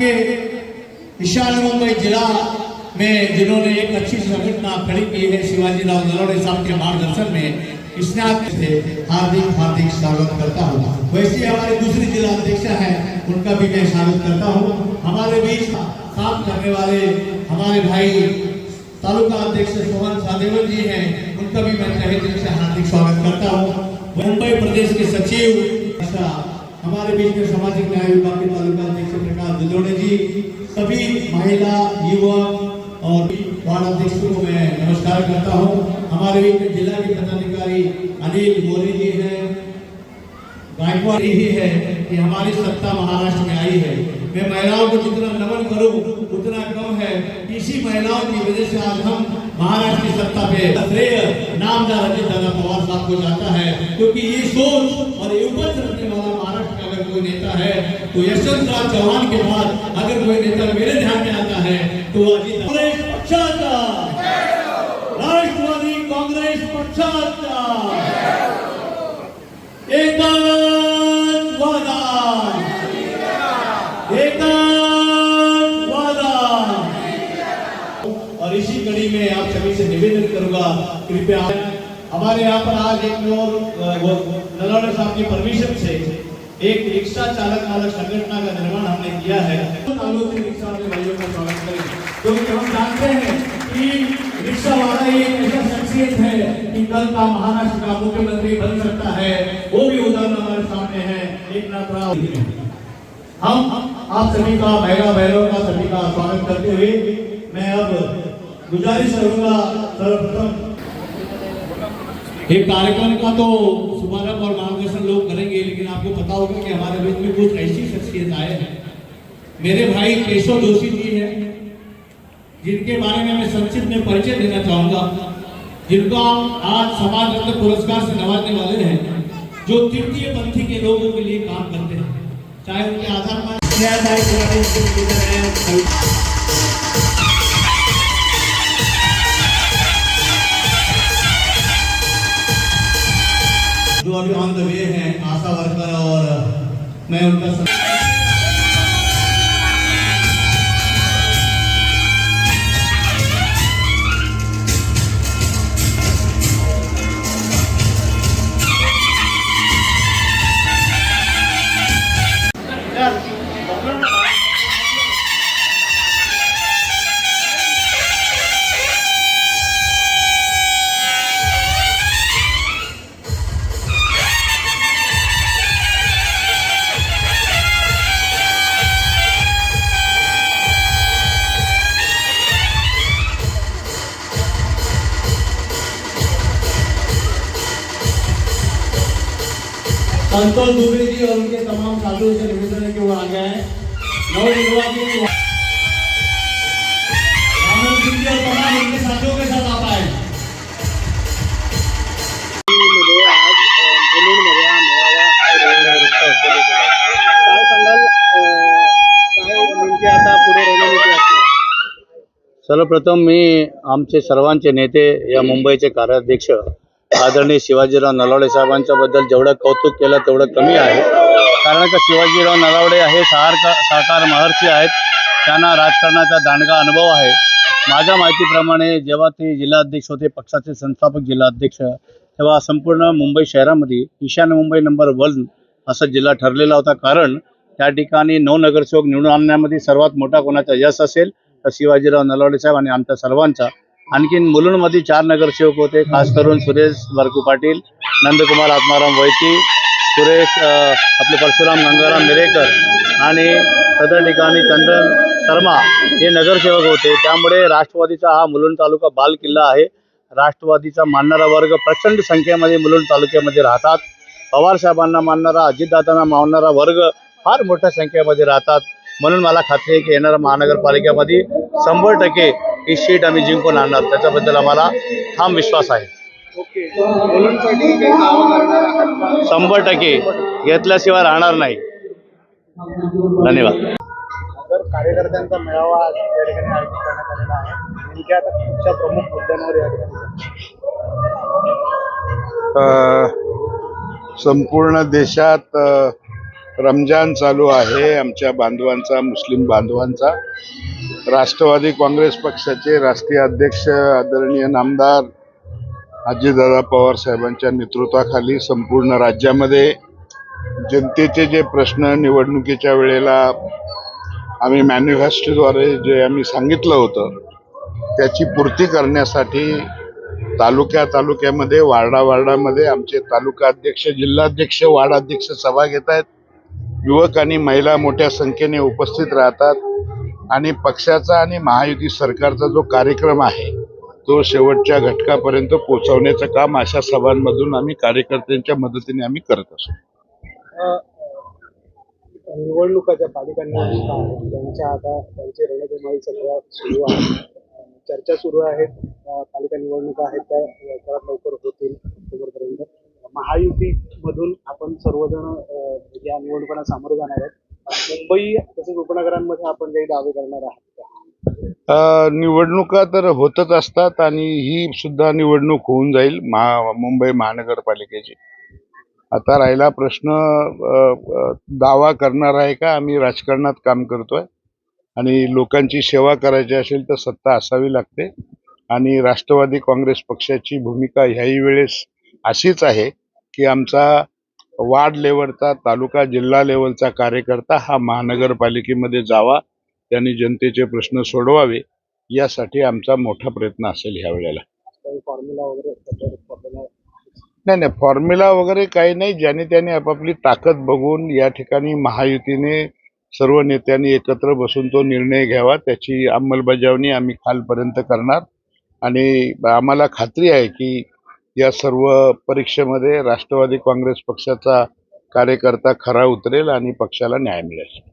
के ईशान मुंबई जिला में जिन्होंने एक अच्छी संगठना खड़ी की है, शिवाजी राव नरोड़े साहब के मार्गदर्शन में स्नात से हार्दिक हार्दिक स्वागत करता हूँ। वैसे हमारे दूसरे जिला अध्यक्ष हैं, उनका भी मैं स्वागत करता हूँ। हमारे बीच काम करने वाले हमारे भाई तालुका अध्यक्ष सोहन सादेवन जी हैं, उनका भी मैं तहे दिल से हार्दिक स्वागत करता हूँ। मुंबई प्रदेश के सचिव हमारे बीच में सामाजिक न्याय विभाग के तालुका अध्यक्ष प्रकाश दुलोड़े जी, सभी महिला, युवक और वार्ड अध्यक्षों को मैं नमस्कार करता हूँ। हमारे बीच में जिला के पदाधिकारी अनिल मोदी जी हैं। गायकवाड़ यही है कि हमारी सत्ता महाराष्ट्र में आई है। मैं महिलाओं को जितना नमन करूँ, उतना कम है। इसी महिलाओं की वजह से आज हम महाराष्ट्र की सत्ता पे श्रेय, नामदार अजित दादा पवार साहब को जाता है, क्योंकि ये सोच और ये उपज रखने वाला कोई नेता है तो यशवंत राव चौहान के बाद अगर कोई नेता मेरे ध्यान में आता है तो अजित काँग्रेस पक्षाचा। राष्ट्रवादी कांग्रेस पक्षाचा। एकच वादा एकच वादा और इसी कड़ी में आप सभी से निवेदन करूँगा, कृपया हमारे यहाँ पर आज एक और साहब की परमिशन से एक रिक्शा चालक मालक संगठना का निर्माण हमने किया है। के रिक्शा वाले भाइयों का स्वागत करें। क्योंकि हम जानते हैं कि रिक्शा वाला एक ऐसा शख्सियत है कि कल का महाराष्ट्र का मुख्यमंत्री बन सकता है। वो भी उदाहरण हमारे सामने है। एक नाथ राव हम आप सभी का महिला बहनों का सभी का स्वागत करते हुए मैं अब गुजारिश करूँगा सर्वप्रथम। एक कार्यक्रम का तो शुभारंभ और मार्गदर्शन लोग करेंगे, लेकिन आपको पता होगा कि हमारे बीच में कुछ ऐसी शख्सियत आए हैं। मेरे भाई केशव जोशी जी हैं, जिनके बारे में मैं संक्षिप्त में परिचय देना चाहूँगा, जिनको आज समाज रत्न पुरस्कार से नवाजने वाले हैं, जो तृतीय पंथी के लोगों के लिए काम करते हैं। चाहे उनके आधार पर जो अभी ऑन द वे हैं आशा वर्कर और मैं उनका संतोष दुबे जी और उनके तमाम साधु से निवेदन है कि वो आ जाए। नवनिर्वाचित रामन सिंह जी और तमाम उनके साथियों के साथ आप आए। सर्वप्रथम मी आमचे सर्वांचे नेते या मुंबईचे कार्याध्यक्ष आदरणीय शिवाजीराव नलावडे साहेबांच्या बद्दल जेवढं कौतुक केलं तेवढं कमी आहे. कारण का शिवाजीराव नलावडे हे सहारका साकार महर्षी आहेत. त्यांना राजकारणाचा दांडगा अनुभव आहे. माझ्या माहितीप्रमाणे जेव्हा ते जिल्हाध्यक्ष होते पक्षाचे संस्थापक जिल्हाध्यक्ष तेव्हा संपूर्ण मुंबई शहरामध्ये ईशान्य मुंबई नंबर वन असा जिल्हा ठरलेला होता. कारण त्या ठिकाणी नऊ नगरसेवक निवडून आणण्यामध्ये सर्वात मोठा कोणाचा यश असेल तर शिवाजीराव नलावडे साहेब आणि आमच्या सर्वांचा. आणखीन मुलुंडमध्ये चार नगरसेवक होते खास करून सुरेश बरकू पाटील नंदकुमार आत्माराम वैती सुरेश आपले परशुराम गंगाराम मिरेकर आणि सदर ठिकाणी चंदन शर्मा हे नगरसेवक होते. त्यामुळे राष्ट्रवादीचा हा मुलुंड तालुका बाल किल्ला आहे. राष्ट्रवादीचा मानणारा वर्ग प्रचंड संख्येमध्ये मुलुंड तालुक्यामध्ये राहतात. पवार साहेबांना मानणारा अजितदादांना मानणारा वर्ग फार मोठ्या संख्येमध्ये राहतात. म्हणून मला खात्री आहे की येणाऱ्या महानगरपालिकेमध्ये शंभर टक्के ही सीट आम्ही जिंकून आणणार. त्याच्याबद्दल आम्हाला ठाम विश्वास आहे? शंभर टक्के घेतल्याशिवाय राहणार नाही. धन्यवाद. कार्यकर्त्यांचा मेळावा आज या ठिकाणी आयोजित करण्यात आलेला आहे. नेमक्या आता कुठच्या प्रमुख मुद्द्यांवर या ठिकाणी अ, संपूर्ण देशात रमजान चालू आहे आमच्या बांधवांचा मुस्लिम बांधवांचा. राष्ट्रवादी काँग्रेस पक्षाचे राष्ट्रीय अध्यक्ष आदरणीय नामदार आजीदादा पवार साहेबांच्या नेतृत्वाखाली संपूर्ण राज्यामध्ये जनतेचे जे प्रश्न निवडणुकीच्या वेळेला आम्ही मॅनिफेस्टोद्वारे जे आम्ही सांगितलं होतं त्याची पूर्ती करण्यासाठी तालुक्या तालुक्यामध्ये वार्डा वार्डामध्ये आमचे तालुका अध्यक्ष जिल्हाध्यक्ष वार्डाध्यक्ष सभा घेत आहेत. युवक आणि महिला मोठ्या संख्येने उपस्थित राहतात आणि पक्षाचा आणि महायुती सरकारचा जो कार्यक्रम आहे तो शेवटच्या घटकापर्यंत पोहोचवण्याचं काम अशा सभांमधून आम्ही कार्यकर्त्यांच्या मदतीने आम्ही करत असतो. निवडणुकाच्या पालिका निवडणुका त्यांच्या आता त्यांची रणधुमाळी सगळ्या सुरू आहे चर्चा सुरू आहेत. पालिका निवडणुका आहेत त्या लवकरात लवकर होतील ऑक्टोबरपर्यंत महायुती मधून आपण सर्वजण या निवडणुकांना सामोरे जाणार आहेत. मुंबई तसेच उपनगरांमध्ये आपण काही दावे करणार आहात निवडणुका तर होतच असतात आणि ही सुद्धा निवडणूक होऊन जाईल महा मुंबई महानगरपालिकेची. आता राहिला प्रश्न दावा करणार आहे का? आम्ही राजकारणात काम करतोय आणि लोकांची सेवा करायची असेल तर सत्ता असावी लागते. आणि राष्ट्रवादी काँग्रेस पक्षाची भूमिका ह्याही वेळेस अशीच आहे. की आमचा वार्ड लेवलचा तालुका जिल्हा लेवलचा कार्यकर्ता हा महानगरपालिकेमध्ये जावा त्यांनी जनतेचे प्रश्न सोडवावे यासाठी आमचा मोठा प्रयत्न असेल ह्या वेळेला. नाही नाही फॉर्म्युला वगैरे काही नाही. ज्याने त्याने आपापली ताकद बघून या ठिकाणी महायुतीने सर्व नेत्यांनी एकत्र बसून तो निर्णय घ्यावा त्याची अंमलबजावणी आम्ही खालपर्यंत करणार. आणि आम्हाला खात्री आहे की या सर्व परीक्षेमध्ये राष्ट्रवादी काँग्रेस पक्षाचा कार्यकर्ता खरा उतरेल आणि पक्षाला न्याय मिळेल.